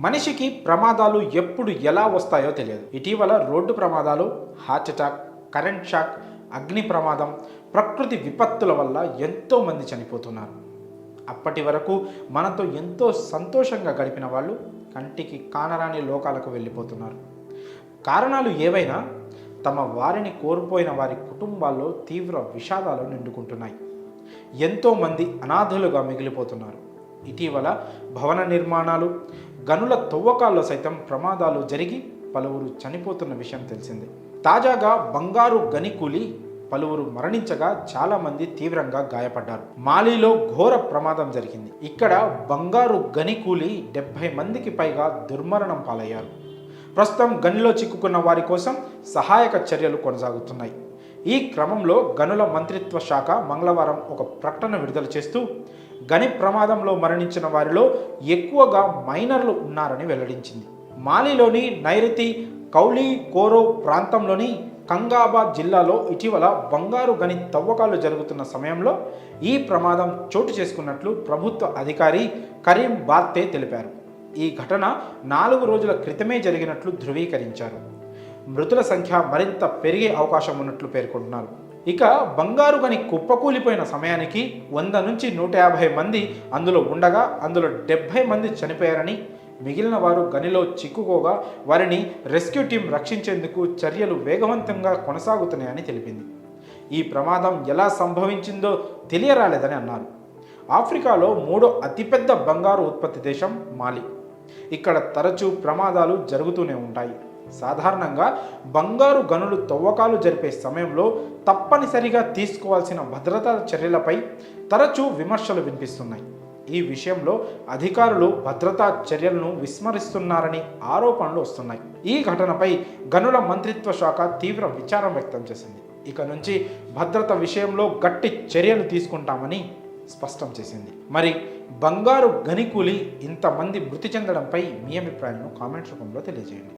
మనిషికి ప్రమాదాలు ఎప్పుడు ఎలా వస్తాయో తెలియదు. ఇటీవల రోడ్డు ప్రమాదాలు హార్ట్ అటాక్ కరెంట్ షాక్ అగ్ని ప్రమాదం ప్రకృతి విపత్తుల వల్ల ఎంతోమంది చనిపోతున్నారు. అప్పటి వరకు మనతో ఎంతో సంతోషంగా గడిపిన వాళ్ళు కంటికి కానరాని లోకాలకు వెళ్ళిపోతున్నారు. కారణాలు ఏవైనా తమ వారిని కోల్పోయిన వారి కుటుంబాల్లో తీవ్ర విషాదాలు నిండుకుంటున్నాయి. ఎంతోమంది అనాథులుగా మిగిలిపోతున్నారు. ఇటీవల భవన నిర్మాణాలు గనుల తవ్వకాల్లో సైతం ప్రమాదాలు జరిగి పలువురు చనిపోతున్న విషయం తెలిసింది. తాజాగా బంగారు గని కూలి పలువురు మరణించగా చాలామంది తీవ్రంగా గాయపడ్డారు. మాలీలో ఘోర ప్రమాదం జరిగింది. ఇక్కడ బంగారు గని కూలి డెబ్భై మందికి పైగా దుర్మరణం పాలయ్యారు. ప్రస్తుతం గనిలో చిక్కుకున్న వారి కోసం సహాయక చర్యలు కొనసాగుతున్నాయి. ఈ క్రమంలో గనుల మంత్రిత్వ శాఖ మంగళవారం ఒక ప్రకటన విడుదల చేస్తూ గని ప్రమాదంలో మరణించిన వారిలో ఎక్కువగా మైనర్లు ఉన్నారని వెల్లడించింది. మాలిలోని నైరుతి కౌలీ కోరో ప్రాంతంలోని కంగాబాద్ జిల్లాలో ఇటీవల బంగారు గని తవ్వకాలు జరుగుతున్న సమయంలో ఈ ప్రమాదం చోటు చేసుకున్నట్లు ప్రభుత్వ అధికారి కరీం బార్తే తెలిపారు. ఈ ఘటన నాలుగు రోజుల క్రితమే జరిగినట్లు ధృవీకరించారు. మృతుల సంఖ్య మరింత పెరిగే అవకాశం ఉన్నట్లు పేర్కొంటున్నారు. ఇక బంగారు గని కుప్పకూలిపోయిన సమయానికి వంద నుంచి నూట యాభై మంది అందులో ఉండగా అందులో డెబ్భై మంది చనిపోయారని మిగిలిన వారు గనిలో చిక్కుకోగా వారిని రెస్క్యూ టీం రక్షించేందుకు చర్యలు వేగవంతంగా కొనసాగుతున్నాయని తెలిపింది. ఈ ప్రమాదం ఎలా సంభవించిందో తెలియరాలేదని అన్నారు. ఆఫ్రికాలో మూడో అతిపెద్ద బంగారు ఉత్పత్తి దేశం మాలి. ఇక్కడ తరచూ ప్రమాదాలు జరుగుతూనే ఉంటాయి. సాధారణంగా బంగారు గనులు తవ్వకాలు జరిపే సమయంలో తప్పనిసరిగా తీసుకోవాల్సిన భద్రతా చర్యలపై తరచూ విమర్శలు వినిపిస్తున్నాయి. ఈ విషయంలో అధికారులు భద్రతా చర్యలను విస్మరిస్తున్నారని ఆరోపణలు వస్తున్నాయి. ఈ ఘటనపై గనుల మంత్రిత్వ శాఖ తీవ్ర విచారం వ్యక్తం చేసింది. ఇక నుంచి భద్రత విషయంలో గట్టి చర్యలు తీసుకుంటామని స్పష్టం చేసింది. మరి బంగారు గనికూలి ఇంతమంది మృతి చెందడంపై మీ అభిప్రాయాలను కామెంట్ రూపంలో తెలియజేయండి.